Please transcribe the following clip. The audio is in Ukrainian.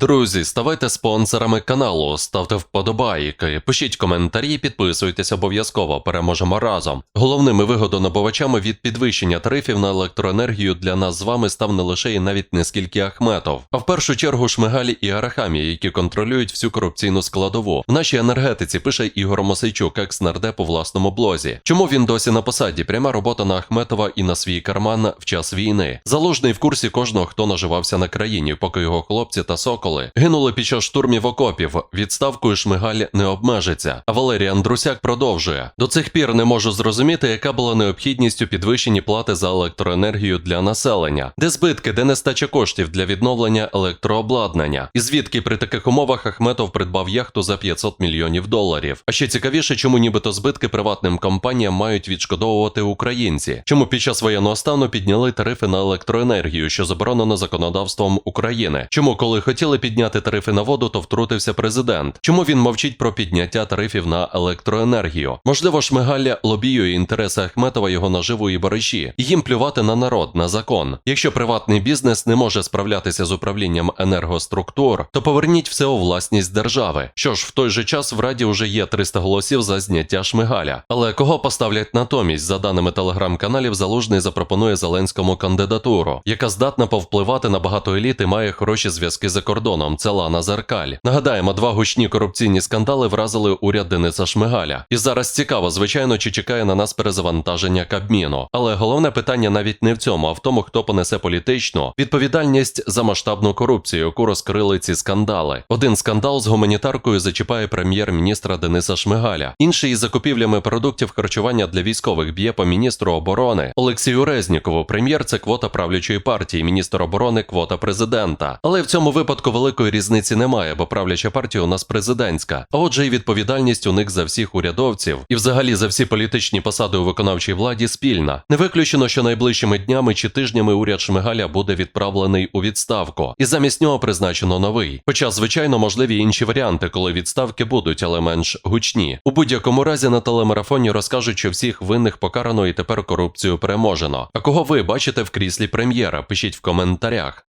Друзі, ставайте спонсорами каналу, ставте вподобайки, пишіть коментарі, підписуйтесь обов'язково. Переможемо разом. Головними вигодонабувачами від підвищення тарифів на електроенергію для нас з вами став не лише і навіть не скільки Ахметов, а в першу чергу Шмигалі і Арахамі, які контролюють всю корупційну складову. В нашій енергетиці пише Ігор Мосейчук, екс-нардеп у власному блозі. Чому він досі на посаді? Пряма робота на Ахметова і на свій карман в час війни. Залужний в курсі кожного, хто наживався на країні, поки його хлопці та соколи гинули під час штурмів окопів. Відставкою Шмигаль не обмежиться. А Валерій Андрусяк продовжує. До цих пір не можу зрозуміти, яка була необхідність у підвищенні плати за електроенергію для населення, де збитки, де нестача коштів для відновлення електрообладнання, і звідки при таких умовах Ахметов придбав яхту за 500 мільйонів доларів. А ще цікавіше, чому нібито збитки приватним компаніям мають відшкодовувати українці. Чому під час воєнного стану підняли тарифи на електроенергію, що заборонено законодавством України? Чому, коли хотіли підняти тарифи на воду, то втрутився президент? Чому він мовчить про підняття тарифів на електроенергію? Можливо, Шмигаля лобіює інтереси Ахметова, його наживу і бариші, і їм плювати на народ, на закон. Якщо приватний бізнес не може справлятися з управлінням енергоструктур, то поверніть все у власність держави. Що ж, в той же час в Раді вже є 300 голосів за зняття Шмигаля. Але кого поставлять натомість? За даними телеграм-каналів, Залужний запропонує Зеленському кандидатуру, яка здатна повпливати на багато еліт і має хороші зв'язки за кордоном. Це Лана Зеркаль. Нагадаємо, два гучні корупційні скандали вразили уряд Дениса Шмигаля. І зараз цікаво, звичайно, чи чекає на нас перезавантаження Кабміну. Але головне питання навіть не в цьому, а в тому, хто понесе політичну відповідальність за масштабну корупцію, яку розкрили ці скандали. Один скандал з гуманітаркою зачіпає прем'єр-міністра Дениса Шмигаля. Інший із закупівлями продуктів харчування для військових б'є по міністру оборони Олексію Резнікову. Прем'єр це квота правлячої партії, міністр оборони квота президента. Але в цьому випадку великої різниці немає, бо правляча партія у нас президентська. А отже, і відповідальність у них за всіх урядовців і взагалі за всі політичні посади у виконавчій владі спільна. Не виключено, що найближчими днями чи тижнями уряд Шмигаля буде відправлений у відставку, і замість нього призначено новий. Хоча, звичайно, можливі інші варіанти, коли відставки будуть, але менш гучні. У будь-якому разі на телемарафоні розкажуть, що всіх винних покарано і тепер корупцію переможено. А кого ви бачите в кріслі прем'єра? Пишіть в коментарях.